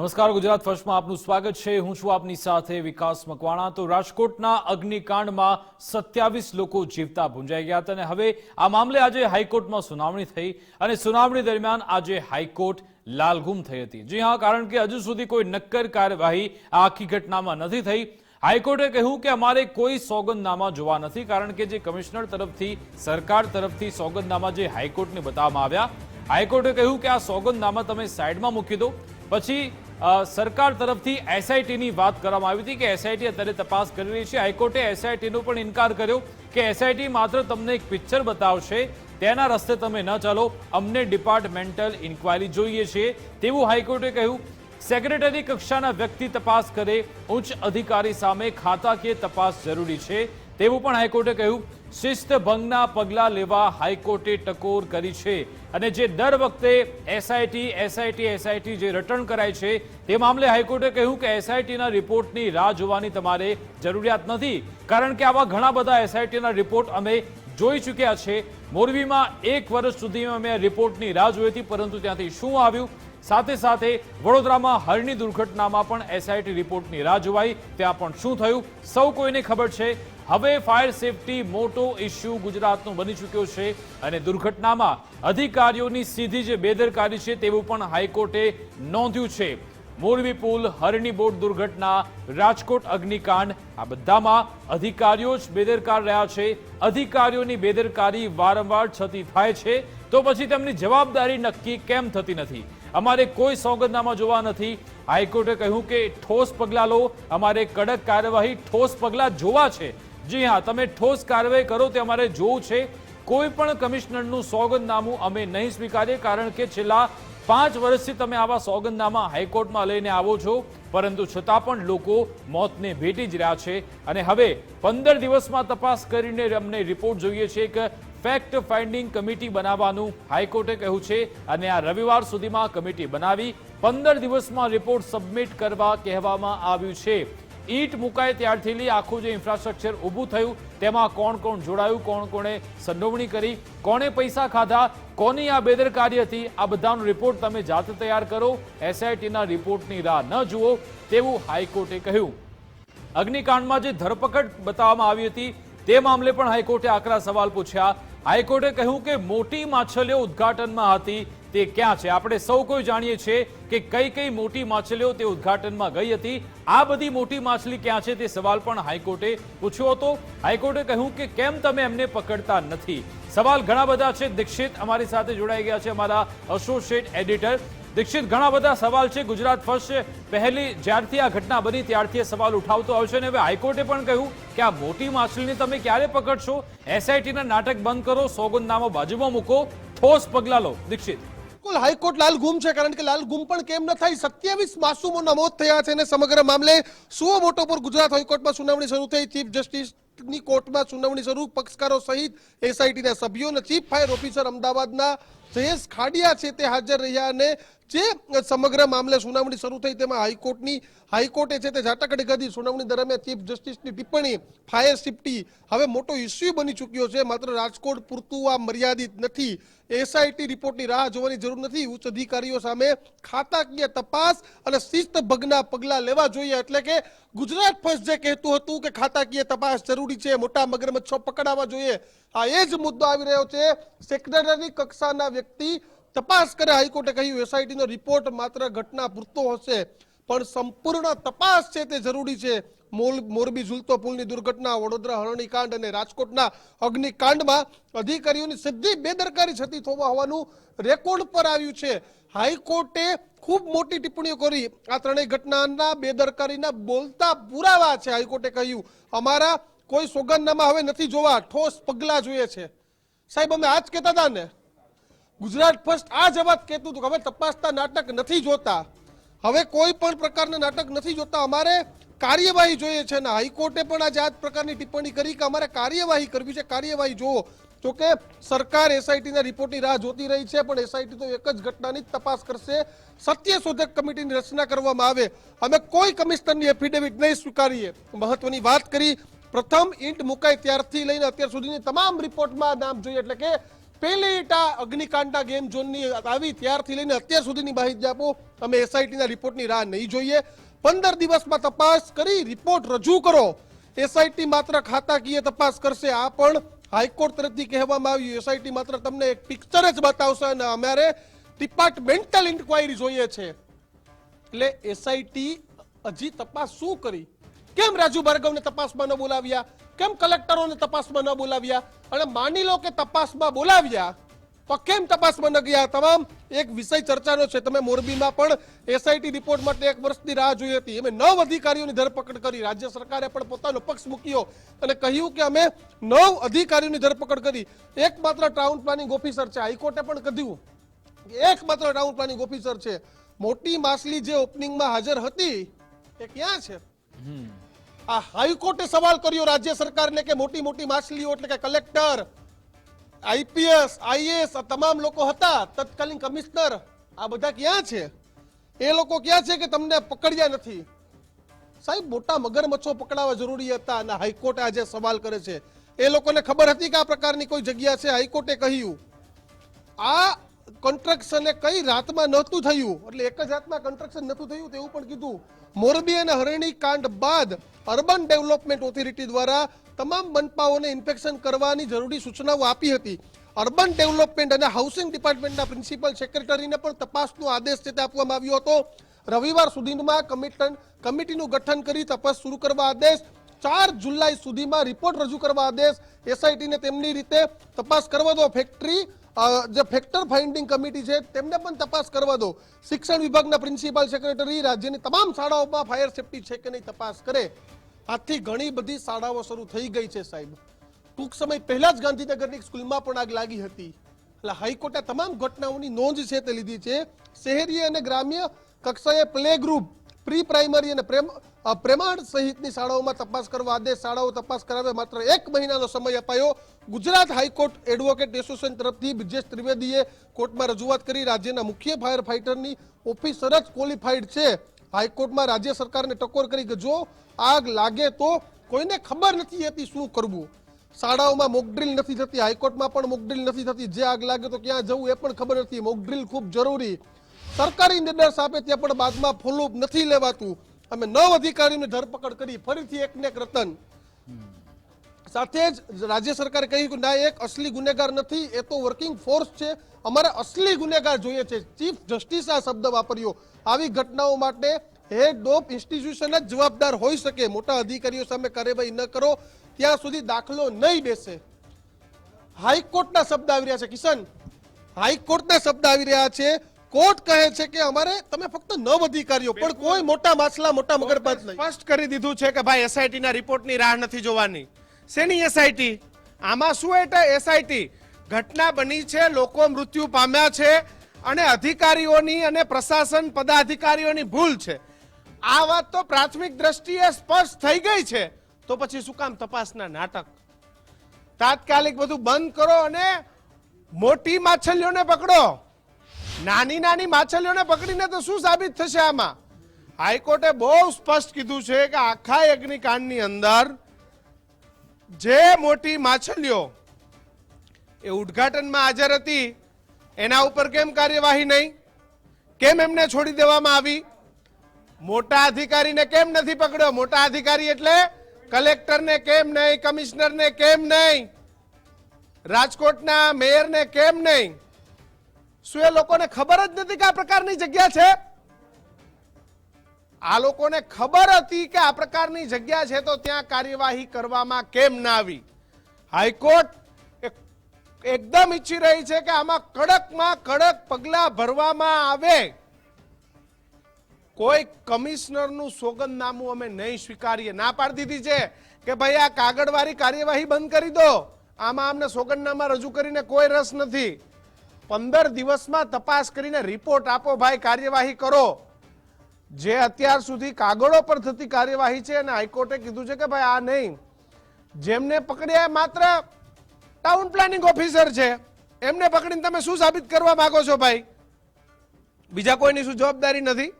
નમસ્કાર, ગુજરાત ફર્સ્ટમાં આપનું સ્વાગત છે. હું છું આપની સાથે વિકાસ મકવાણા. તો રાજકોટના અગ્નિકાંડમાં સત્યાવીસ લોકો જીવતા ભૂંજાઈ ગયા હતા અને હવે આ મામલે આજે હાઈકોર્ટમાં સુનાવણી થઈ અને સુનાવણી દરમિયાન આજે હાઈકોર્ટ લાલઘુમ થઈ હતી. જી હા, કારણ કે હજુ સુધી કોઈ નક્કર કાર્યવાહી આ આખી ઘટનામાં નથી થઈ. હાઈકોર્ટે કહ્યું કે અમારે કોઈ સોગંદનામા જોવા નથી, કારણ કે જે કમિશનર તરફથી, સરકાર તરફથી સોગંદનામા જે હાઈકોર્ટને બતાવવામાં આવ્યા, હાઈકોર્ટે કહ્યું કે આ સોગંદનામા તમે સાઈડમાં મૂકી દો. પછી સરકાર તરફથી એસઆઈટીની વાત કરવામાં આવી હતી કે એસઆઈટી અત્યારે તપાસ કરી રહી છે. હાઈકોર્ટે એસઆઈટીનો પણ ઇનકાર કર્યો કે એસઆઈટી માત્ર તમને એક પિક્ચર બતાવશે, તેના રસ્તે તમે ન ચાલો, અમને ડિપાર્ટમેન્ટલ ઇન્ક્વાયરી જોઈએ છે. તેવું હાઈકોર્ટે કહ્યું. સેક્રેટરી કક્ષાના વ્યક્તિ તપાસ કરે, ઉચ્ચ અધિકારી સામે ખાતાકીય તપાસ જરૂરી છે. તેવું પણ હાઈકોર્ટે કહ્યું. શિસ્ત ભંગના પગલાં લેવા હાઈકોર્ટે ટકોર કરી છે. અને જે દર વખતે એસઆઈટી એસઆઈટી એસઆઈટી જે રટણ કરાય છે, તે મામલે હાઈકોર્ટે કહ્યું કે એસઆઈટીના રિપોર્ટની રાહ જોવાની તમારે જરૂરિયાત નથી. કારણ કે આવા ઘણા બધા એસઆઈટીના રિપોર્ટ અમે જોઈ ચૂક્યા છે. મોરબીમાં એક વર્ષ સુધીમાં અમે રિપોર્ટની રાહ જોઈ હતી, પરંતુ ત્યાંથી શું આવ્યું? સાથે સાથે વડોદરામાં હરની દુર્ઘટનામાં પણ એસઆઈટી રિપોર્ટની રાહ જોવાઈ. ત્યાં પણ શું થયું? સૌ કોઈને ખબર છે. હવે ફાયર સેફટી મોટો ઇસ્યુ ગુજરાતનો બની ચૂક્યો છે અને દુર્ઘટનામાં અધિકારીઓની સીધી જે બેદરકારી છે તેવું પણ હાઈકોર્ટે નોંધ્યું છે. મોરબી પુલ હરણી બોટ દુર્ઘટના, રાજકોટ અગ્નિકાંડ, આ બધામાં અધિકારીઓ જ બેદરકાર રહ્યા છે. અધિકારીઓની બેદરકારી વારંવાર છતી થાય છે. તો પછી તેમની જવાબદારી નક્કી કેમ થતી નથી? અમારે કોઈ સોગંદનામા જોવા નથી. હાઈકોર્ટે કહ્યું કે ઠોસ પગલાં લો, અમારે કડક કાર્યવાહી ઠોસ પગલાં જોવા છે. જી હા, તમે ઠોસ કાર્યવાહી કરો તે અમારે જોવું છે. કોઈ પણ કમિશનરનું સોગંદનામું અમે નહીં સ્વીકારીએ, કારણ કે છેલ્લા પાંચ વર્ષથી તમે આવા સોગંદનામા હાઈકોર્ટમાં લઈને આવો છો. પરંતુ છતાં પણ લોકો મોતને ભેટી જ રહ્યા છે. અને હવે પંદર દિવસમાં તપાસ કરીને અમને રિપોર્ટ જોઈએ છે કે ફેક્ટ ફાઇન્ડિંગ કમિટી બનાવવાનું હાઈકોર્ટે કહ્યું છે અને આ રવિવાર સુધીમાં કમિટી બનાવી પંદર દિવસમાં રિપોર્ટ સબમિટ કરવા કહેવામાં આવ્યું છે. ઈંટ મુકાય ત્યારથી લઈ આખું જે ઇન્ફ્રાસ્ટ્રક્ચર ઊભું થયું, તેમાં કોણ કોણ જોડાયું, કોણ કોણે સંડોવણી કરી, કોણે પૈસા ખાધા, કોની આ બેદરકારી હતી, આ બધાનો રિપોર્ટ તમે જાતે તૈયાર કરો. એસઆઈટીના રિપોર્ટની રાહ ન જુઓ તેવું હાઈકોર્ટે કહ્યું. અગ્નિકાંડમાં જે ધરપકડ બતાવવામાં આવી હતી, તે મામલે પણ હાઈકોર્ટે આકરા સવાલ પૂછ્યા. હાઈકોર્ટે કહ્યું કે મોટી માછલીઓ ઉદ્ઘાટનમાં હતી. તે ક્યાં છે? આપણે સૌ કોઈ જાણીએ છીએ કે કઈ કઈ મોટી માછલીઓ તે ઉદ્ઘાટનમાં ગઈ હતી. આ બધી મોટી માછલી ક્યાં છે તે સવાલ પણ હાઈકોર્ટે પૂછ્યો હતો. હાઈકોર્ટે કહ્યું કે કેમ તમે એમને પકડતા નથી? સવાલ ઘણા બધા છે. દીક્ષિત અમારી સાથે જોડાઈ ગયા છે અમારા એસોસિએટ એડિટર દીક્ષિત, ઘણા બધા સવાલ છે. ગુજરાત ફર્સ્ટ પહેલી, જ્યારથી આ ઘટના બની, ત્યારથી એ સવાલ ઉઠાવતો આવશે અને હવે હાઈકોર્ટે પણ કહ્યું કે આ મોટી માછલીને તમે ક્યારે પકડશો? એસઆઈટીના નાટક બંધ કરો, સોગંદનામો બાજુમાં મૂકો, ઠોસ પગલાં લો. દીક્ષિત. બિલકુલ, હાઈકોર્ટ લાલ ગુમ છે, કારણ કે લાલ ગુમ પણ કેમ ન થાય? સત્યાવીસ માસુમોના મોત થયા છે અને સમગ્ર મામલે સુઓ મોટો પર ગુજરાત હાઈકોર્ટમાં સુનાવણી શરૂ થઈ. ચીફ જસ્ટિસની કોર્ટમાં સુનાવણી શરૂ, પક્ષકારો સહિત એસઆઈટીના સભ્યો અને ચીફ ફાયર ઓફિસર અમદાવાદના જયેશ ખાડિયા છે તે હાજર રહ્યા અને જે સમગ્ર મામલે સુનાવણી શરૂ થઈ તેમાં હાઈકોર્ટની હાઈકોર્ટે છે તે ઝાટકડી કરી સુનાવણી દરમિયાન ચીફ જસ્ટિસની ટિપ્પણી, ફાયર સેફટી, હવે મોટો ઇસ્યુ બની ચૂક્યો છે. માત્ર રાજકોટ પૂરતું આ મર્યાદિત નથી. એસઆઈટી રિપોર્ટની રાહ જોવાની જરૂર નથી. ઉચ્ચ અધિકારીઓ સામે ખાતાકીય તપાસ અને શિસ્ત ભગના પગલાં લેવા જોઈએ. એટલે કે ગુજરાત ફર્સ્ટ જે કહેતું હતું કે ખાતાકીય તપાસ જરૂરી છે, મોટા મગરમચ્છો પકડાવા જોઈએ. આ એ જ મુદ્દો આવી રહ્યો છે. સેક્રેટરી કક્ષાના વ્યક્તિ તપાસ કરે હાઈકોર્ટે કહ્યું, એસઆઈટીનો રિપોર્ટ માત્ર ઘટના પૂરતો હશે, પણ સંપૂર્ણ તપાસ છે તે જરૂરી છે. મોલ- મોરબી ઝુલતો પુલની દુર્ઘટના, વડોદરા હરણીકાંડ અને રાજકોટના અગ્નિકાંડમાં અધિકારીઓની સીધી બેદરકારી છતી થવા હોવાનું રેકોર્ડ પર આવ્યું છે. હાઈકોર્ટે ખૂબ મોટી ટિપ્પણીઓ કરી. આ ત્રણેય ઘટનાના બેદરકારીના બોલતા પુરાવા છે, હાઈકોર્ટે કહ્યું. અમારા કોઈ સોગંદનામા હવે નથી જોવા. ઠોસ પગલા જોઈએ છે. સાહેબ, અમે આજ કહેતા હતા ને? ગુજરાત ફર્સ્ટ આ જ વાત કહેતું હતું હવે તપાસતા નાટક નથી જોતા. હવે કોઈ પણ પ્રકારના નાટક નથી જોતા. અમારે કાર્યવાહી જોઈએ છે ને. હાઈકોર્ટે પણ આજે આ પ્રકારની ટિપ્પણી કરી કે અમારે કાર્યવાહી કરવી છે. કાર્યવાહી જોવો જો કે સરકાર એસઆઈટીના રિપોર્ટની રાહ જોતી રહી છે, પણ એસઆઈટી તો એક જ ઘટનાની તપાસ કરશે. સત્ય શોધક કમિટીની રચના કરવામાં આવે. અમે કોઈ કમિશનરની એફિડેવિટ નહીં સ્વીકારીએ. મહત્વની વાત કરી. પ્રથમ ઈંટ મુકાય ત્યારથી લઈને અત્યાર સુધીની તમામ રિપોર્ટમાં નામ જોઈએ. એટલે કે પહેલી ઈટ અગ્નિકાંડના ગેમ ઝોનની આવી, ત્યારથી લઈને અત્યાર સુધીની માહિતી આપો. અમે એસઆઈટીના રિપોર્ટની રાહ નહીં જોઈએ. પંદર દિવસમાં તપાસ કરી રિપોર્ટ રજૂ કરો. એસઆઈટી માત્ર ખાતાકીય તપાસ કરશે, આ પણ હાઈકોર્ટ તરફથી કહેવામાં આવ્યું. એસઆઈટી માત્ર તમને એક પિક્ચર જ બતાવશે અને અમારે ડિપાર્ટમેન્ટલ ઇન્ક્વાયરી જોઈએ છે. એટલે એસઆઈટી હજી તપાસ શું કરી? કેમ રાજુ ભાર્ગવને તપાસમાં ન બોલાવ્યા? કેમ કલેક્ટરોને તપાસમાં ન બોલાવ્યા? અને માની લો કે તપાસમાં બોલાવ્યા, તો કેમ તપાસમાં ન ગયા? તમામ એક વિષય ચર્ચાનો છે. તમે મોરબીમાં પણ એસઆઈટી રિપોર્ટ માટે એક વર્ષની રાહ જોઈ હતી. અમે નવ અધિકારીઓની ધરપકડ કરી. રાજ્ય સરકારે પણ પોતાનો પક્ષ મૂક્યો અને કહ્યું કે અમે નવ અધિકારીઓની ધરપકડ કરી. એકમાત્ર ટાઉન પ્લાનિંગ ઓફિસર છે. હાઈકોર્ટે પણ કહ્યું એકમાત્ર ટાઉન પ્લાનિંગ ઓફિસર છે. મોટી માછલી જે ઓપનિંગમાં હાજર હતી, એ ક્યાં છે? આ હાઈકોર્ટે સવાલ કર્યો રાજ્ય સરકારને કે મોટી મોટી માછલીઓ એટલે કે કલેક્ટર, આઈપીએસ આઈએસ આ તમામ લોકો હતા, તત્કાલીન કમિશનર, આ બધા ક્યાં છે? એ લોકો ક્યાં છે કે તમને પકડ્યા નથી? સાહેબ, મોટા મગરમચ્છો પકડાવવા જરૂરી હતા અને હાઈકોર્ટે આજે સવાલ કરે છે. એ લોકોને ખબર હતી કે આ પ્રકારની કોઈ જગ્યા છે? હાઈકોર્ટે કહ્યું, આ કન્સ્ટ્રક્શન કઈ રાતમાં નહોતું થયું. એટલે એક જ રાતમાં કન્સ્ટ્રક્શન નહોતું થયું તેવું પણ કીધું. મોરબી અને હરણી કાંડ બાદ અર્બન ડેવલપમેન્ટ ઓથોરિટી દ્વારા તમામ મનપાઓને ઇન્ફેક્શન કરવાની જરૂરી સૂચનાઓ આપી હતી. અર્બન ડેવલપમેન્ટ અને હાઉસિંગ ડિપાર્ટમેન્ટના પ્રિન્સિપલ સેક્રેટરીને પણ તપાસનો આદેશ તે આપવામાં આવ્યો હતો. રવિવાર સુધીમાં કમિટન કમિટીનું ગઠન કરી તપાસ શરૂ કરવા આદેશ, ચાર જુલાઈ સુધીમાં રિપોર્ટ રજૂ કરવા આદેશ. એસઆઈટીને તેમની રીતે તપાસ કરવા દો. ફેક્ટરી જે ફેક્ટર ફાઇન્ડિંગ કમિટી છે, તેમને પણ તપાસ કરવા દો. શિક્ષણ વિભાગના પ્રિન્સિપાલ સેક્રેટરી રાજ્યની તમામ શાળાઓમાં ફાયર સેફટી છે કે નહીં તપાસ કરે. આજથી ઘણી બધી શાળાઓ શરૂ થઈ ગઈ છે સાહેબ. ટૂંક સમય પહેલા જ ગાંધીનગરની સ્કૂલમાં પણ આગ લાગી હતી. એટલે હાઈકોર્ટે તમામ ઘટનાઓની નોંધ છે તે લીધી છે. શહેરી અને ગ્રામ્ય કક્ષાએ પ્લે ગ્રુપ પ્રી પ્રાઇમરી અને પ્રેમ પ્રેમાણ સહિતની શાળાઓમાં તપાસ કરવા આદેશ, શાળાઓ તપાસ કરાવે માત્ર એક મહિનાનો સમય અપાયો. ગુજરાત હાઈકોર્ટ એડવોકેટ એસોસિએશન તરફથી બ્રિજેશ ત્રિવેદીએ કોર્ટમાં રજૂઆત કરી. રાજ્યના મુખ્ય ફાયર ફાઇટરની ઓફિસર જ ક્વોલિફાઈડ છે. હાઈકોર્ટમાં રાજ્ય સરકારને ટકોર કરી કે જો આગ લાગે તો કોઈને ખબર નથી હતી શું કરવું. શાળાઓમાં મોકડ્રીલ નથી થતી, હાઈકોર્ટમાં પણ મોકડ્રીલ નથી થતી. જે આગ લાગે તો ક્યાં જવું એ પણ ખબર નથી. મોકડ્રીલ ખૂબ જરૂરી. સરકારી નિર્દેશ આપે ત્યાં પણ બાદમાં ફોલોઅપ નથી લેવાતું. અમે નવ અધિકારીઓની ધરપકડ કરી, ફરીથી એકને એક રતન. સાથે જ રાજ્ય સરકારે કહ્યું કે ના, એક અસલી ગુનેગાર નથી, એ તો વર્કિંગ ફોર્સ છે. અમારે અસલી ગુનેગાર જોઈએ છે. ચીફ જસ્ટિસ આ શબ્દ વાપર્યો. આવી ઘટનાઓ માટે હેડ ઓફ ઇન્સ્ટિટ્યુશન જ જવાબદાર હોઈ શકે. મોટા અધિકારીઓ સામે કાર્યવાહી ન કરો. ત્યાં સુધી દાખલો નહીં બેસે. હાઈકોર્ટના શબ્દ આવી રહ્યા છે, કિશન. હાઈકોર્ટના શબ્દ આવી રહ્યા છે. કોર્ટ કહે છે કે અમારે તમે ફક્ત નવ અધિકારીઓ પણ કોઈ મોટા માછલા મોટા મગરબાજ નહીં. સ્પષ્ટ કરી દીધું છે કે ભાઈ એસઆઈટી ના રિપોર્ટની રાહ નથી જોવાની. શેની એસઆઈટી આમાં શું એટલે એસઆઈટી ઘટના બની છે લોકો મૃત્યુ પામ્યા છે અને અધિકારીઓની અને પ્રશાસન પદાધિકારીઓની ભૂલ છે. આ વાત તો પ્રાથમિક દ્રષ્ટિએ સ્પષ્ટ થઈ ગઈ છે. તો પછી શું કામ તપાસના નાટક? તાત્કાલિક બધું બંધ કરો અને મોટી માછલીઓને પકડો. નાની નાની માછલીઓને પકડીને તો શું સાબિત થશે આમાં? હાઈકોર્ટે બહુ સ્પષ્ટ કીધું છે કે આખા અગ્નિકાંડની અંદર જે મોટી માછલીઓ એ ઉદ્ઘાટનમાં હાજર હતી, એના ઉપર કેમ કાર્યવાહી નહીં? કેમ એમને છોડી દેવામાં આવી? મોટા અધિકારીને કેમ નથી પકડ્યો? મોટા અધિકારી એટલે કલેક્ટરને કેમ નહીં, કમિશનરને કેમ નહીં, રાજકોટના મેયરને કેમ નહીં? શું એ લોકોને ખબર જ નથી કે આ પ્રકારની જગ્યા છે? આ લોકોને ખબર હતી કે આ પ્રકારની જગ્યા છે તો ત્યાં કાર્યવાહી કરવામાં કેમ ના આવી? હાઈકોર્ટ એક- એકદમ ઈચ્છી રહી છે કે આમાં કડકમાં કડક પગલા ભરવામાં આવે. કોઈ કમિશનરનું સોગંદનામું અમે નહીં સ્વીકારીએ. ના પાડી દીધી છે કે ભાઈ આ કાગળવાળી કાર્યવાહી બંધ કરી દો. આમાં અમને સોગંદનામા રજૂ કરીને કોઈ રસ નથી. પંદર દિવસમાં તપાસ કરીને રિપોર્ટ આપો ભાઈ, કાર્યવાહી કરો. જે અત્યાર સુધી કાગળો પર થતી કાર્યવાહી છે અને હાઈકોર્ટે કીધું છે કે ભાઈ, આ નહીં. જેમને પકડ્યા માત્ર ટાઉન પ્લાનિંગ ઓફિસર છે. એમને પકડીને તમે શું સાબિત કરવા માંગો છો ભાઈ? બીજા કોઈની શું જવાબદારી નથી?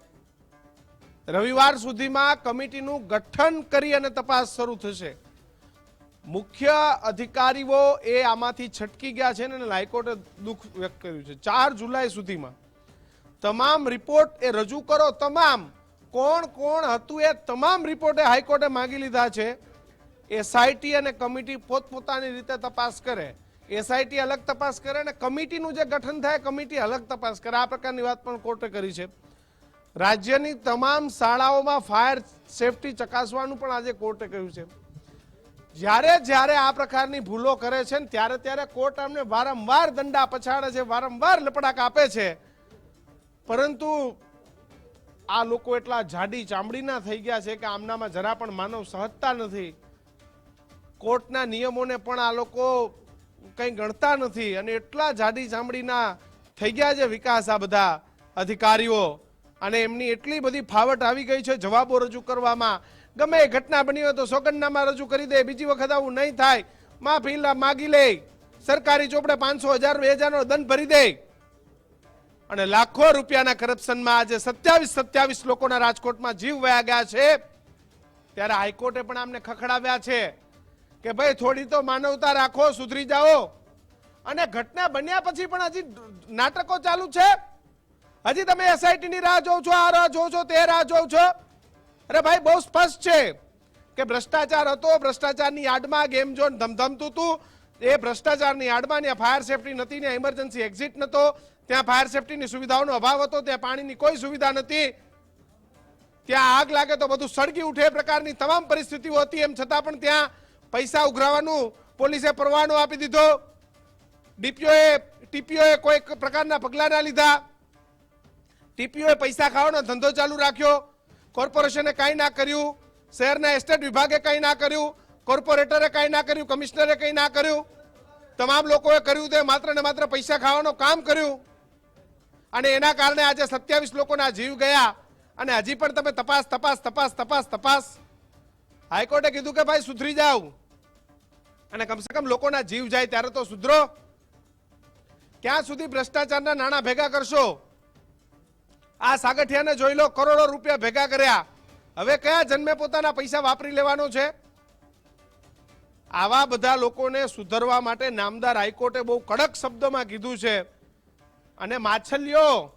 રવિવાર સુધીમાં કમિટીનું ગઠન કરી અને તપાસ શરૂ થશે. મુખ્ય અધિકારીઓ એ આમાંથી છટકી ગયા છે અને હાઈકોર્ટે દુઃખ વ્યક્ત કર્યું છે. ચાર જુલાઈ સુધીમાં તમામ રિપોર્ટ એ રજૂ કરો. તમામ કોણ કોણ હતું એ તમામ રિપોર્ટે હાઈકોર્ટે માંગી લીધા છે. એસઆઈટી અને કમિટી પોતપોતાની રીતે તપાસ કરે. એસઆઈટી અલગ તપાસ કરે અને કમિટીનું જે ગઠન થાય, કમિટી અલગ તપાસ કરે. આ પ્રકારની વાત પણ કોર્ટે કરી છે. રાજ્યની તમામ શાળાઓમાં ફાયર સેફટી ચકાસવાનું પણ આજે કોર્ટે કહ્યું છે. જ્યારે જ્યારે આ પ્રકારની ભૂલો કરે છે ને ત્યારે ત્યારે કોર્ટ અમને વારંવાર દંડા પછાડે છે, વારંવાર લપડાક આપે છે. પરંતુ આ લોકો એટલા જાડી ચામડીના થઈ ગયા છે કે આમનામાં જરા પણ માનવ સહજતા નથી. કોર્ટના નિયમોને પણ આ લોકો કંઈ ગણતા નથી અને એટલા જાડી ચામડીના થઈ ગયા છે વિકાસ આ બધા અધિકારીઓ. અને એમની એટલી બધી ફાવટ આવી ગઈ છે જવાબો રજૂ કરવામાં ગમે એ ઘટના બની હોય તો સોગંદનામા રજૂ કરી દે, બીજી વખત આવું નહીં થાય. માફી માગી લે. સરકારી ચોપડે પાંચસો હજાર, બે હજારનો દંડ ભરી દે. અને લાખો રૂપિયાના કરપ્શનમાં આજે સત્યાવીસ સત્યાવીસ લોકોના રાજકોટમાં જીવ વયા ગયા છે. ત્યારે હાઈકોર્ટે પણ આમને ખખડાવ્યા છે કે ભાઈ થોડી તો માનવતા રાખો, સુધરી જાઓ. અને ઘટના બન્યા પછી પણ હજી નાટકો ચાલુ છે. હજી તમે એસઆઈટી ની રાહ જોઉં છો, આ રાહ જોઉં છો, તે રાહ જોઉં છો. અરે ભાઈ, બહુ સ્પષ્ટ છે કે ભ્રષ્ટાચાર હતો, ભ્રષ્ટાચારની યાર્ડમાં ગેમ ઝોન ધમધમતું હતું એ ભ્રષ્ટાચારની યાર્ડમાં ત્યાં ફાયર સેફટી નથી ત્યાં ઇમરજન્સી એક્ઝિટ નતો. ત્યાં ફાયર સેફટીની સુવિધાઓનો અભાવ હતો, ત્યાં પાણીની કોઈ સુવિધા નથી ત્યાં આગ લાગે તો બધું સળગી ઉઠે, એ પ્રકારની તમામ પરિસ્થિતિઓ હતી. એમ છતાં પણ ત્યાં પૈસા ઉઘરાવાનું, પોલીસે પરવાનો આપી દીધો. ડીપીઓએ, ટીપીઓએ કોઈ પ્રકારના પગલાં ના લીધા. ટીપીઓએ પૈસા ખાવાનો ધંધો ચાલુ રાખ્યો. કોર્પોરેશને કાંઈ ના કર્યું, શહેરના એસ્ટેટ વિભાગે કંઈ ના કર્યું, કોર્પોરેટરે કાંઈ ના કર્યું, કમિશનરે કંઈ ના કર્યું. તમામ લોકોએ કર્યું તે માત્ર ને માત્ર પૈસા ખાવાનું કામ કર્યું. અને એના કારણે આજે સત્યાવીસ લોકોના જીવ ગયા. અને હજી પણ તમે તપાસ તપાસ તપાસ તપાસ તપાસ. હાઈકોર્ટે કીધું કે ભાઈ સુધરી જાવ અને કમસે કમ લોકોના જીવ જાય ત્યારે તો સુધરો. ક્યાં સુધી ભ્રષ્ટાચારના નાણાં ભેગા કરશો? આ સાગઠિયાને જોઈ લો, કરોડો રૂપિયા ભેગા કર્યા. હવે કયા જન્મે પોતાના પૈસા વાપરી લેવાનો છે? આવા બધા લોકોને સુધરવા માટે નામદાર હાઈકોર્ટે બહુ કડક શબ્દમાં કીધું છે. અને માછલીઓ,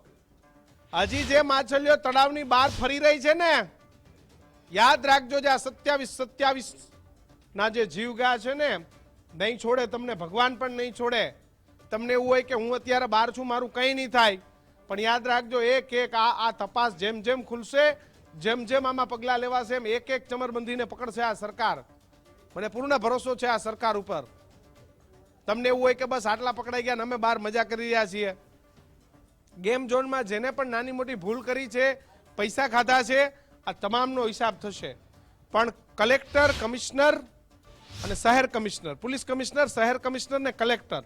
હજી જે માછલીઓ તળાવની બહાર ફરી રહી છે ને, યાદ રાખજો જે આ સત્યાવીસ સત્યાવીસ ના જે જીવ ગયા છે ને, નહીં છોડે તમને, ભગવાન પણ નહીં છોડે. તમને એવું હોય કે હું અત્યારે બહાર છું, મારું કંઈ નહીં થાય. પણ યાદ રાખજો, એક એક આ આ તપાસ જેમ જેમ ખુલશે, જેમ જેમ આમાં પગલાં લેવાશે, એમ એક એક ચમરબંધીને પકડશે આ સરકાર. મને પૂર્ણ ભરોસો છે આ સરકાર ઉપર. તમને એવું હોય કે બસ આટલા પકડાઈ ગયા અમે બહાર મજા કરી રહ્યા છીએ. ગેમ ઝોનમાં જેને પણ નાની મોટી ભૂલ કરી છે, પૈસા ખાધા છે, આ તમામનો હિસાબ થશે. પણ કલેક્ટર, કમિશનર અને શહેર કમિશનર, પોલીસ કમિશનર, શહેર કમિશનર ને કલેક્ટર,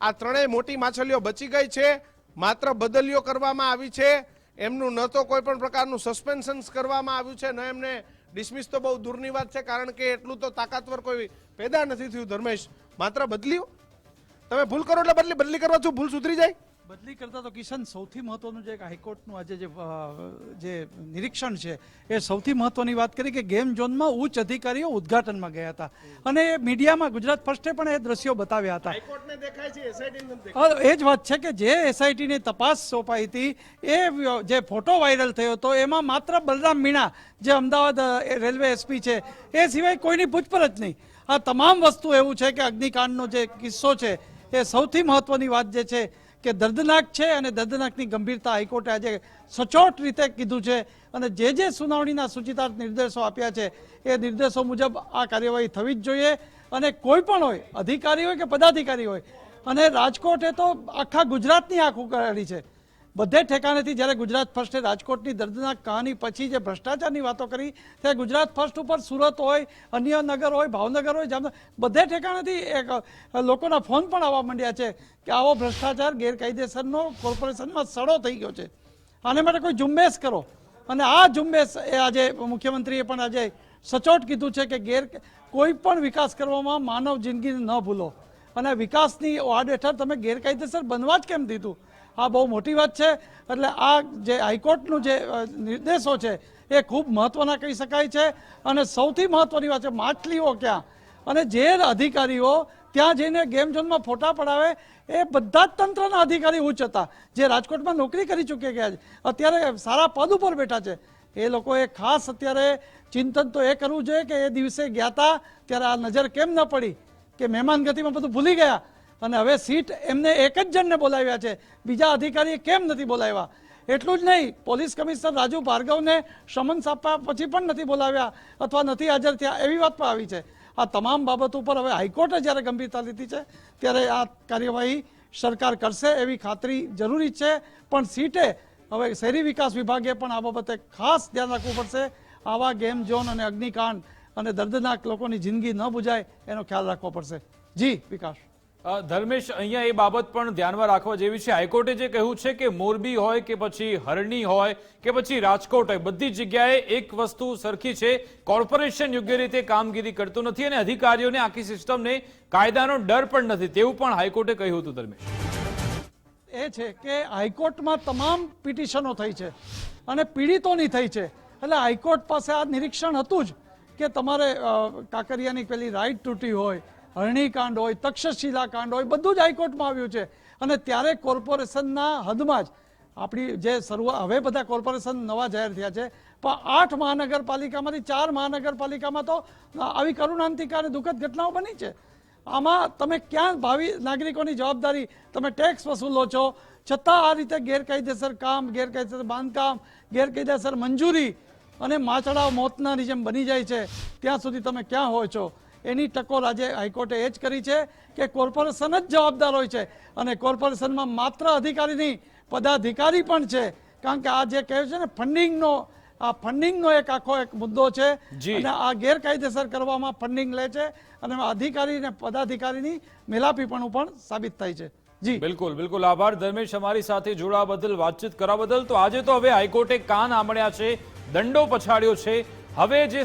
આ ત્રણેય મોટી માછલીઓ બચી ગઈ છે. માત્ર બદલીઓ કરવામાં આવી છે. એમનું ન તો કોઈ પણ પ્રકારનું સસ્પેન્શન કરવામાં આવ્યું છે. ન એમને ડિસમિસ તો બહુ દૂરની વાત છે, કારણ કે એટલું તો તાકાતવર કોઈ પેદા નથી થયું ધર્મેશ. માત્ર બદલીઓ. તમે ભૂલ કરો એટલે બદલી બદલી કરવા છું, ભૂલ સુધરી જાય. બદલી કરતા તો કિશન સૌથી મહત્વનું જે હાઈકોર્ટનું આજે જે જે નિરીક્ષણ છે એ સૌથી મહત્વની વાત કરી કે ગેમ ઝોનમાં ઉચ્ચ અધિકારીઓ ઉદ્ઘાટનમાં ગયા હતા. અને એ મીડિયામાં ગુજરાત ફર્સ્ટે પણ એ દ્રશ્યો બતાવ્યા હતા. હાઈકોર્ટને દેખાય છે એ જ વાત છે કે જે એસઆઈટીની તપાસ સોંપાઈ હતી એ જે ફોટો વાયરલ થયો હતો એમાં માત્ર બલરામ મીણા જે અમદાવાદ રેલવે એસપી છે એ સિવાય કોઈની પૂછપરછ નહીં. આ તમામ વસ્તુ એવું છે કે અગ્નિકાંડનો જે કિસ્સો છે એ સૌથી મહત્વની વાત જે છે કે દર્દનાક છે અને દર્દનાકની ગંભીરતા હાઈકોર્ટે આજે સચોટ રીતે કીધું છે અને જે જે સુનાવણીના સૂચિતાર્થ નિર્દેશો આપ્યા છે, એ નિર્દેશો મુજબ આ કાર્યવાહી થવી જ જોઈએ અને કોઈ પણ હોય, અધિકારી હોય કે પદાધિકારી હોય, અને રાજકોટ એ તો આખા ગુજરાતની આંખ ઉકાળી છે. બધે ઠેકાણેથી જ્યારે ગુજરાત ફર્સ્ટે રાજકોટની દર્દનાક કહાની, પછી જે ભ્રષ્ટાચારની વાતો કરી, ત્યારે ગુજરાત ફર્સ્ટ ઉપર સુરત હોય, અન્ય નગર હોય, ભાવનગર હોય, જામનગર, બધે ઠેકાણેથી એક લોકોના ફોન પણ આવવા માંડ્યા છે કે આવો ભ્રષ્ટાચાર ગેરકાયદેસરનો કોર્પોરેશનમાં સડો થઈ ગયો છે. આને માટે કોઈ ઝુંબેશ કરો. અને આ ઝુંબેશ એ આજે મુખ્યમંત્રીએ પણ આજે સચોટ કીધું છે કે ગેર, કોઈ પણ વિકાસ કરવામાં માનવ જિંદગીને ન ભૂલો. અને વિકાસની વાડ હેઠળ તમે ગેરકાયદેસર બનવા જ કેમ દીધું? આ બહુ મોટી વાત છે. એટલે આ જે હાઈકોર્ટનું જે નિર્દેશો છે, એ ખૂબ મહત્વના કહી શકાય છે. અને સૌથી મહત્વની વાત છે માછલીઓ ક્યાં? અને જે અધિકારીઓ ત્યાં જઈને ગેમ ઝોનમાં ફોટા પડાવે, એ બધા જ તંત્રના અધિકારી ઉચ્ચ હતા. જે રાજકોટમાં નોકરી કરી ચૂકી ગયા છે. અત્યારે સારા પદ ઉપર બેઠા છે. એ લોકોએ ખાસ અત્યારે ચિંતન તો એ કરવું જોઈએ કે એ દિવસે ગયા હતા ત્યારે આ નજર કેમ ન પડી કે મહેમાન ગતિમાં બધું ભૂલી ગયા? અને હવે સીટ એમને એક જ જણને બોલાવ્યા છે. બીજા અધિકારીએ કેમ નથી બોલાવ્યા? એટલું જ નહીં, પોલીસ કમિશનર રાજુ ભાર્ગવને સમન્સ આપવા પછી પણ નથી બોલાવ્યા અથવા નથી હાજર થયા એવી વાત પણ આવી છે. આ તમામ બાબત ઉપર હવે હાઈકોર્ટે જ્યારે ગંભીરતા લીધી છે, ત્યારે આ કાર્યવાહી સરકાર કરશે એવી ખાતરી જરૂરી છે. પણ સીટે હવે શહેરી વિકાસ વિભાગે પણ આ બાબતે ખાસ ધ્યાન રાખવું પડશે. આવા ગેમ ઝોન અને અગ્નિકાંડ અને દર્દનાક લોકોની જિંદગી ન બુજાય એનો ખ્યાલ રાખવો પડશે. જી, વિકાસ. ધર્મેશ, અહીંયા એ બાબત પણ ધ્યાનમાં રાખવા જેવી છે. હાઈકોર્ટે જે કહ્યું છે કે મોરબી હોય કે પછી હરણી હોય કે પછી રાજકોટ હોય, બધી જગ્યાએ એક વસ્તુ સરખી છે. કોર્પોરેશન યોગ્ય રીતે કામગીરી કરતું નથી અને અધિકારીઓને આખી સિસ્ટમને કાયદાનો ડર પણ નથી. તેવું પણ હાઈકોર્ટે કહ્યું હતું ધર્મેશ. એ છે કે હાઈકોર્ટમાં તમામ પિટિશનો થઈ છે અને પીડિતોની થઈ છે. એટલે હાઈકોર્ટ પાસે આ નિરીક્ષણ હતું જ કે તમારે કાંકરિયાની પેલી રાઈટ તૂટી હોય હરણીકાંડ હોય તક્ષશિલા કાંડ હોય, બધું જ હાઈકોર્ટમાં આવ્યું છે. અને ત્યારે કોર્પોરેશનના હદમાં જ આપણી જે શરૂઆત હવે બધા કોર્પોરેશન નવા જાહેર થયા છે, પણ આઠ મહાનગરપાલિકામાંથી ચાર મહાનગરપાલિકામાં તો આવી કરુણાંતિકા દુઃખદ ઘટનાઓ બની છે. આમાં તમે ક્યાં ભાવિ નાગરિકોની જવાબદારી, તમે ટેક્સ વસૂલો છો, છતાં આ રીતે ગેરકાયદેસર કામ, ગેરકાયદેસર બાંધકામ, ગેરકાયદેસર મંજૂરી અને માછડા મોતનાની જેમ બની જાય છે, ત્યાં સુધી તમે ક્યાં હોય છો? એની ટકોર આજે હાઈકોર્ટે એ જ કરી છે કે કોર્પોરેશન જ જવાબદાર હોય છે. અને કોર્પોરેશનમાં માત્ર અધિકારી નહીં પદાધિકારી પણ છે. કારણ કે આ જે કહે છે ને ફંડિંગનો આ ફંડિંગનો એક આખો એક મુદ્દો છે. અને આ ગેરકાયદેસર કરવામાં ફંડિંગ લે છે. અને અધિકારી અને પદાધિકારીની મેલાપીપણું પણ સાબિત થાય છે. જી. બિલકુલ બિલકુલ. આભાર. ધર્મેશ અમારી સાથે જોડાવા બદલ વાતચીત કરવા બદલ. તો આજે તો હવે હાઈકોર્ટે કાન આંબળ્યા છે દંડો પછાડ્યો છે. હવે જે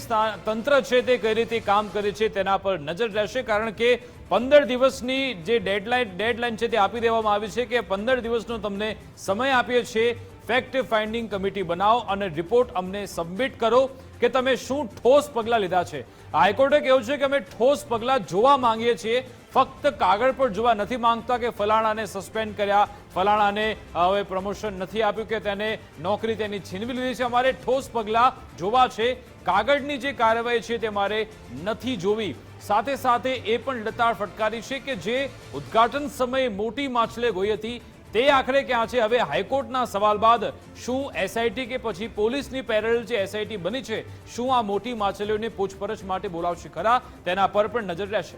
તંત્ર છે તે કઈ રીતે કામ કરે છે તેના પર નજર રહેશે, કારણ કે પંદર દિવસની જે ડેડલાઇન ડેડલાઇન છે તે આપી દેવામાં આવી છે કે પંદર દિવસનો તમને સમય આપીએ છીએ. ફેક્ટ ફાઇન્ડિંગ કમિટી બનાવો અને રિપોર્ટ અમને સબમિટ કરો. કે તમે શું ઠોસ પગલાં લીધા છે? હાઈકોર્ટે કહ્યું છે કે અમે ઠોસ પગલાં જોવા માંગીએ છીએ. ફક્ત કાગળ પર જોવા નથી માંગતા કે ફલાણાને સસ્પેન્ડ કર્યા, ફલાણાને હવે પ્રમોશન નથી આપ્યું કે તેને નોકરી તેની છીનવી લીધી છે. અમારે ઠોસ પગલાં જોવા છે. કાગળની જે કાર્યવાહી છે તે મારે નથી જોવી. સાથે સાથે એ પણ લતાળ ફટકારી છે કે જે ઉદ્ઘાટન સમયે મોટી માછલે ગઈ હતી. તે આખરે ક્યાં છે? હવે હાઈકોર્ટના સવાલ બાદ શું એસઆઈટી કે પછી પોલીસની પેરેલ જે એસઆઈટી બની છે, શું આ મોટી માછલીઓને પૂછપરછ માટે બોલાવશે ખરા? તેના પર પણ નજર રહેશે.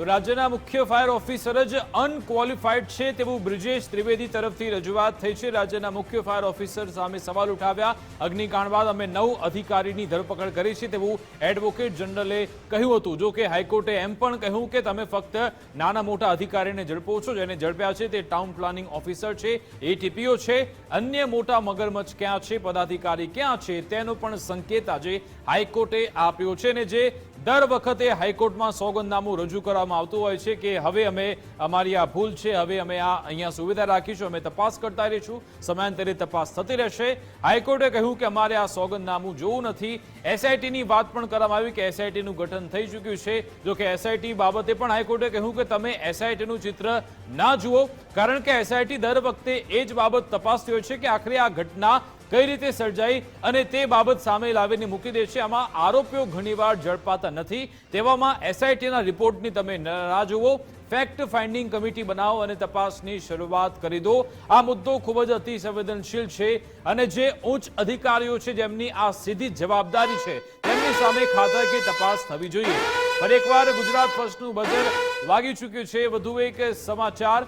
તો રાજ્યના મુખ્ય ફાયર ઓફિસર જ અનક્વોલિફાઈડ છે તેવું બ્રિજેશ ત્રિવેદી તરફથી રજૂઆત થઈ છે. રાજ્યના મુખ્ય ફાયર ઓફિસર સામે સવાલ ઉઠાવ્યા. અગ્નિકાંડ બાદ અમે નવ અધિકારીની ધરપકડ કરી છે તેવું એડવોકેટ જનરલે કહ્યું હતું. જો કે હાઈકોર્ટે એમ પણ કહ્યું કે તમે ફક્ત નાના મોટા અધિકારીને ઝડપો છો જેને ઝડપ્યા છે તે ટાઉન પ્લાનિંગ ઓફિસર છે, એટીપીઓ છે, અન્ય મોટા મગરમચ્છ ક્યાં છે, પદાધિકારી ક્યાં છે તેનો પણ સંકેત આજે હાઈકોર્ટે આપ્યો છે અને જે દર વખતે હાઈકોર્ટમાં સોગંદનામું રજૂ કરવામાં આવતું હોય છે કે હવે અમે અમારી આ ભૂલ છે, હવે અમે આ અહીંયા સુવિધા રાખીશું, અમે તપાસ કરતા રહીશું, સમયાંતરે તપાસ થતી રહેશે. હાઈકોર્ટે કહ્યું કે અમારે આ સોગંદનામું જોવું નથી. એસઆઈટીની વાત પણ કરવામાં આવી કે એસઆઈટીનું ગઠન થઈ ચૂક્યું છે. જો કે એસઆઈટી બાબતે પણ હાઈકોર્ટે કહ્યું કે તમે એસઆઈટીનું ચિત્ર ના જુઓ. કારણ કે એસઆઈટી દર વખતે એ જ બાબત તપાસતી હોય છે કે આખરે આ ઘટના કઈ રીતે સર્જાઈ અને તે બાબત સામે લાવીને મૂકી દે છે. આમાં આરોપીઓ ઘણીવાર ઝડપાતા નથી. તેવામાં એસઆઈટીના રિપોર્ટની તમે રાહ જુઓ. ફેક્ટ ફાઇન્ડિંગ કમિટી બનાવો અને તપાસની શરૂઆત કરી દો. આ મુદ્દો ખૂબ જ અતિ સંવેદનશીલ છે અને જે ઉચ્ચ અધિકારીઓ છે જેમની આ સીધી જવાબદારી છે, તેમની સામે ખાતાકીય તપાસ થવી જોઈએ. ફરી એકવાર ગુજરાત ફર્સ્ટનું બજર વાગી ચૂક્યું છે. વધુ એક સમાચાર.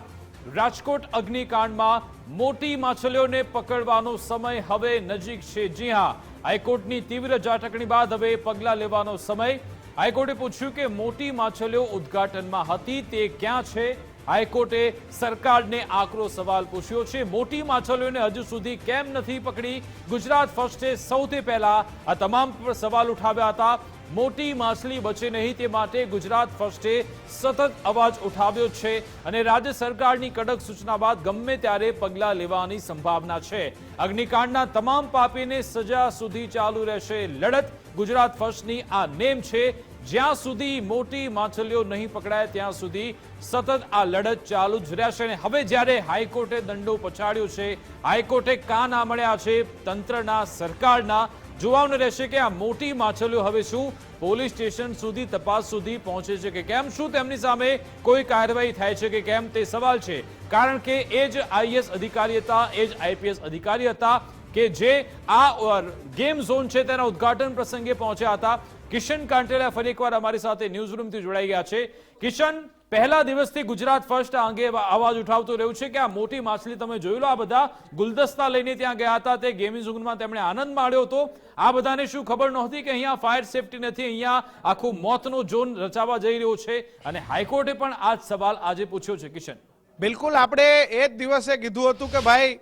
રાજકોટ અગ્નિકાંડમાં મોટી માછલીઓને પકડવાનો સમય હવે નજીક છે. જી હા, હાઈકોર્ટની તીવ્ર ઝાટકણી બાદ હવે પગલાં લેવાનો સમય. હાઈકોર્ટે પૂછ્યું કે મોટી માછલીઓ ઉદ્ઘાટનમાં હતી તે ક્યાં છે? હાઈકોર્ટે સરકારને આકરો સવાલ પૂછ્યો છે. મોટી માછલીઓને હજુ સુધી કેમ નથી પકડી? ગુજરાત ફર્સ્ટે સૌથી પહેલા આ તમામ સવાલ ઉઠાવ્યા હતા. મોટી માછલી બચે નહીં તે માટે ગુજરાત ફર્સ્ટે સતત અવાજ ઉઠાવ્યો છે અને રાજ્ય સરકારની કડક સૂચના બાદ ગમે ત્યારે પગલાં લેવાની સંભાવના છે. અગ્નિકાંડના તમામ પાપીને સજા સુધી ચાલુ રહેશે લડત. ગુજરાત ફર્સ્ટની આ નેમ છે. જ્યાં સુધી મોટી માછલીઓ નહીં પકડાય ત્યાં સુધી સતત આ લડત ચાલુ જ રહેશે. અને હવે જ્યારે હાઈકોર્ટે દંડો પછાડ્યો છે, હાઈકોર્ટે કાન આમળ્યા છે? તંત્રના, સરકારના જોવાનું રહેશે કે આ મોટી માછલીઓ હવે શું પોલીસ સ્ટેશન સુધી, તપાસ સુધી પહોંચે છે કે કેમ? શું તેમની સામે કોઈ કાર્યવાહી થાય છે કે કેમ? તે સવાલ છે. કારણ કે એ જ આઈએસ અધિકારી હતા, એ જ આઈપીએસ અધિકારી હતા કે જે આ ગેમ ઝોન છે તેના ઉદ્ઘાટન પ્રસંગે પહોંચ્યા હતા. કિશન કાંટેલા ફરી એકવાર અમારી સાથે ન્યૂઝ રૂમથી જોડાઈ ગયા છે. કિશન પહેલા દિવસથી ગુજરાત ફર્સ્ટ આ અંગે અવાજ ઉઠાવતું રહ્યું છે કે આ મોટી માછલી તમે જોયું આ બધા ગુલદસ્તા લઈને ત્યાં ગયા હતા, તે ગેમિંગ ઝોનમાં તેમણે આનંદ માણ્યો હતો. આ બધાને શું ખબર નહોતી કે અહીંયા ફાયર સેફટી નથી, અહીંયા આખું મોતનો ઝોન રચાવા જઈ રહ્યો છે. અને હાઈકોર્ટે પણ આ જ સવાલ આજે પૂછ્યો છે, કિશન. બિલકુલ, આપણે એ જ દિવસે કીધું હતું કે ભાઈ,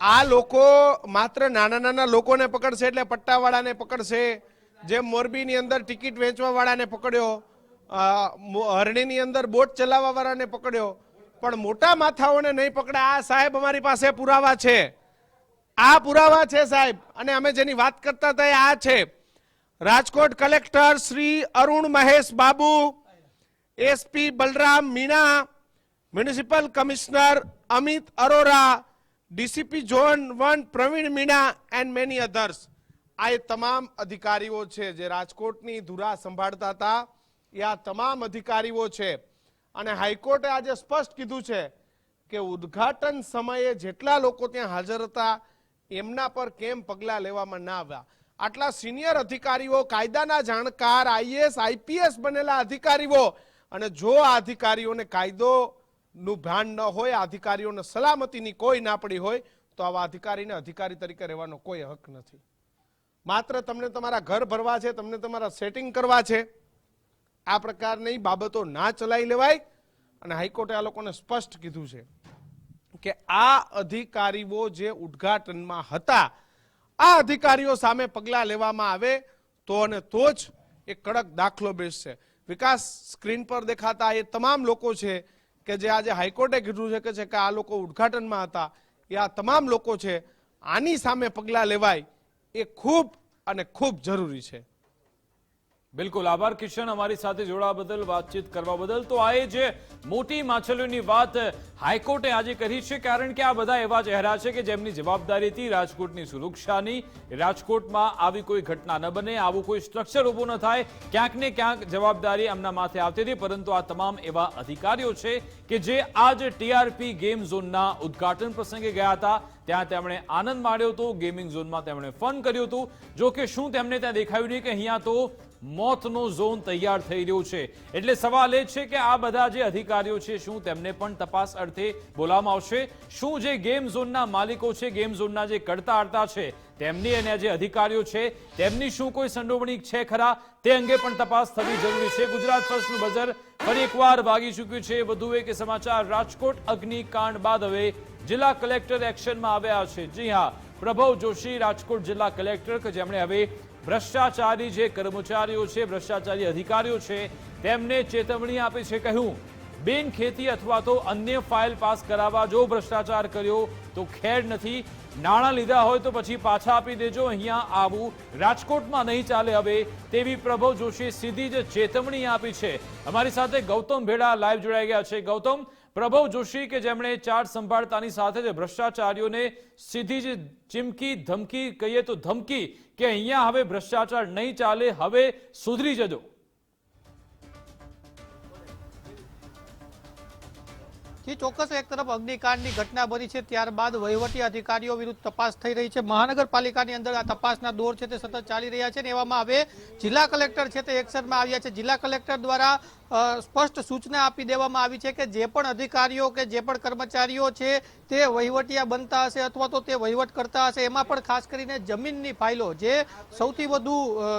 આ લોકો માત્ર નાના નાના લોકોને પકડશે એટલે પટ્ટાવાળાને પકડશે. જેમ મોરબીની અંદર ટિકિટ વેચવા વાળાને પકડ્યો હરણીની અંદર બોટ ચલાવવા વાળાને પકડ્યો. પણ મોટા માથાઓને નહીં પકડે. આ સાહેબ અમારી પાસે પુરાવા છે. આ પુરાવા છે સાહેબ. અને અમે જેની વાત કરતા હતા આ છે. Rajkot collector Shri Arun Mahesh Babu SP Balram Meena, municipal commissioner Amit Arora, DCP zone one, Praveen Meena and many others આ એ તમામ અધિકારીઓ છે જે રાજકોટની ધુરા સંભાળતા હતા. એ આ તમામ અધિકારીઓ છે. અને હાઈકોર્ટે આજે સ્પષ્ટ કીધું છે કે ઉદ્ઘાટન સમયે જેટલા લોકો ત્યાં હાજર હતા, એમના પર કેમ પગલાં લેવામાં ના આવ્યા. આટલા સિનિયર અધિકારીઓ, કાયદાના જાણકાર આઈએસ આઈપીએસ બનેલા અધિકારીઓ અને જો આ અધિકારીઓને કાયદો નું ભાન ન હોય અધિકારીઓને સલામતીની કોઈ ના પડી હોય, તો આવા અધિકારીને અધિકારી તરીકે રહેવાનો કોઈ હક નથી. માત્ર તમને તમારા ઘર ભરવા છે, તમને તમારા સેટિંગ કરવા છે આ પ્રકારની બાબતો ના ચલાવી લેવાય. અને હાઈકોર્ટે આ લોકોને સ્પષ્ટ કીધું છે કે આ અધિકારીઓ જે ઉદ્ઘાટનમાં હતા, આ અધિકારીઓ સામે પગલાં લેવામાં આવે તો અને તો જ એ કડક દાખલો બેસશે. વિકાસ સ્ક્રીન પર દેખાતા એ તમામ લોકો છે કે જે આજે હાઈકોર્ટે કીધું છે કે છે કે આ લોકો ઉદ્ઘાટનમાં હતા, એ આ તમામ લોકો છે, આની સામે પગલાં લેવાય એ ખૂબ અને ખૂબ જરૂરી છે. બિલકુલ આભાર કિશન, અમારી સાથે જોડાવા બદલ વાતચીત કરવા બદલ તો આ જે મોટી માછલીઓની વાત હાઈકોર્ટે આજે કરી છે, કારણ કે આ બધા એવા ચહેરા છે કે જેમની જવાબદારી હતી રાજકોટની સુરક્ષાની રાજકોટમાં આવી કોઈ ઘટના ન બને, આવું કોઈ સ્ટ્રક્ચર ઊભું ન થાય. ક્યાંક ને ક્યાંક જવાબદારી એમના માથે આવતી હતી, પરંતુ આ તમામ એવા અધિકારીઓ છે કે જે આજ ટીઆરપી ગેમ ઝોનના ઉદ્ઘાટન પ્રસંગે ગયા હતા. ત્યાં તેમણે આનંદ માણ્યો હતો, ગેમિંગ ઝોનમાં તેમણે ફન કર્યું હતું. જો કે શું તેમને ત્યાં દેખાયું નહીં કે અહીંયા તો મોતનો ઝોન તૈયાર થઈ રહ્યો છે. એટલે સવાલ એ છે કે આ બધા જે અધિકારીઓ છે, શું તેમને પણ તપાસ અર્થે બોલાવવામાં આવશે? શું જે ગેમ ઝોનના માલિકો છે, ગેમ ઝોનના જે કરતા છે, તેમની અને જે અધિકારીઓ છે, તેમની શું કોઈ સંડોવણી છે ખરા? તે અંગે પણ તપાસ થવી જરૂરી છે. ગુજરાત ફર્સ્ટનું બજાર ફરી એકવાર ભાગી ચૂક્યું છે. વધુ એક સમાચાર, રાજકોટ અગ્નિકાંડ બાદ હવે જિલ્લા કલેક્ટર એક્શનમાં આવ્યા છે. જી હા, પ્રભવ જોશી રાજકોટ જિલ્લા કલેક્ટર કે જેમણે હવે ભ્રષ્ટાચારી જે કર્મચારીઓ છે, ભ્રષ્ટાચારી અધિકારીઓ છે, તેમને ચેતવણી આપી છે કહ્યું, બિન ખેતી અથવા તો અન્ય ફાઇલ પાસ કરાવવા જો ભ્રષ્ટાચાર કર્યો, તો ખેડ નથી. નાણાં લીધા હોય તો પછી પાછા આપી દેજો. અહીંયા આવું રાજકોટમાં નહીં ચાલે હવે. તેવી પ્રભવ જોશીએ સીધી જ ચેતવણી આપી છે. અમારી સાથે ગૌતમ ભેડા લાઈવ જોડાઈ ગયા છે. ગૌતમ પ્રભવ જોશી કે જેમણે ચાર્જ સંભાળતાની સાથે જ ભ્રષ્ટાચારીઓને સીધી જ ચીમકી, ધમકી કહીએ તો ધમકી કે અહીંયા હવે ભ્રષ્ટાચાર નહીં ચાલે, હવે સુધરી જજો. જે, ચોક્કસ એક તરફ અગ્નિકાંડની ઘટના બની છે, ત્યારબાદ વહીવટી અધિકારીઓ વિરુદ્ધ તપાસ થઈ રહી છે. મહાનગરપાલિકાની અંદર આ તપાસના દોર છે તે સતત ચાલી રહ્યા છે ને એવામાં હવે જિલ્લા કલેક્ટર છે તે એક્શનમાં આવ્યા છે. જિલ્લા કલેક્ટર દ્વારા સ્પષ્ટ સૂચના આપી દેવામાં આવી છે કે જે પણ અધિકારીઓ કે જે પણ કર્મચારીઓ છે, તે વહીવટિયા બનતા હશે અથવા તો તે વહીવટ કરતા હશે, એમાં પણ ખાસ કરીને જમીનની ફાઇલો જે સૌથી વધુ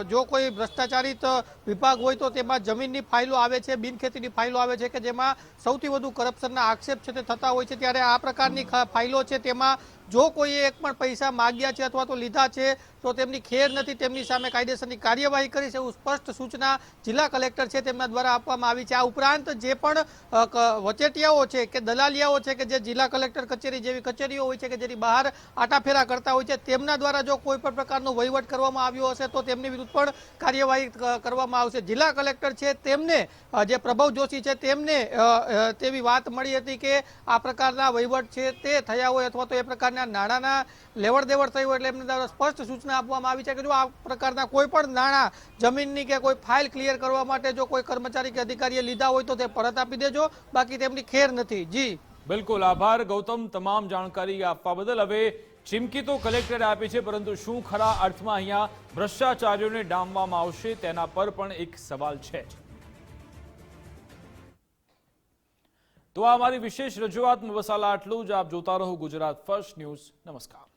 જો કોઈ ભ્રષ્ટાચારિત વિભાગ હોય તો તેમાં જમીનની ફાઇલો આવે છે, બિનખેતીની ફાઇલો આવે છે કે જેમાં સૌથી વધુ કરપ્શનના આક્ષેપ છે તે થતા હોય છે, ત્યારે આ પ્રકારની ફાઇલો છે તેમાં જો કોઈએ એક પણ પૈસા માગ્યા છે અથવા તો લીધા છે, તો તેમની ખેર નથી, તેમની સામે કાયદેસરની કાર્યવાહી કરી છે એવું સ્પષ્ટ સૂચના જિલ્લા કલેક્ટર છે તેમના દ્વારા આપવામાં આવી છે. આ ઉપરાંત જે પણ વચેટિયાઓ છે કે દલાલિયાઓ છે કે જે જિલ્લા કલેક્ટર કચેરી જેવી કચેરીઓ હોય છે કે જેની બહાર આટાફેરા કરતા હોય છે, તેમના દ્વારા જો કોઈ પણ પ્રકારનો વહીવટ કરવામાં આવ્યો હશે, તો તેમની વિરુદ્ધ પણ કાર્યવાહી કરવામાં આવશે. જિલ્લા કલેક્ટર છે તેમને જે પ્રભવ જોશી છે તેમને તેવી વાત મળી હતી કે આ પ્રકારના વહીવટ છે તે થયા હોય અથવા તો એ પ્રકારના નાણાંના લેવડ દેવડ થઈ હોય એટલે એમને સ્પષ્ટ સૂચના આપવામાં આવી છે કે જો આ પ્રકારના કોઈ પણ નાણાં જમીનની કે કોઈ ફાઇલ ક્લિયર કરવા માટે જો કોઈ કર્મચારી કે અધિકારીએ લીધા હોય તો તે પરત આપી દેજો. બાકી તેમની ખેર નથી. જી. બિલકુલ. આભાર. ગૌતમ, તમામ જાણકારી આપવા બદલ. હવે ચીમકી તો કલેક્ટરે આપી છે, પરંતુ શું ખરા અર્થમાં અહીંયા ભ્રષ્ટાચારીઓને ડામવામાં આવશે તેના પર પણ એક સવાલ છે. તો આ અમારી વિશેષ રજૂઆતમાં બસ આટલું જ. આપ જોતા રહો ગુજરાત ફર્સ્ટ ન્યૂઝ. નમસ્કાર.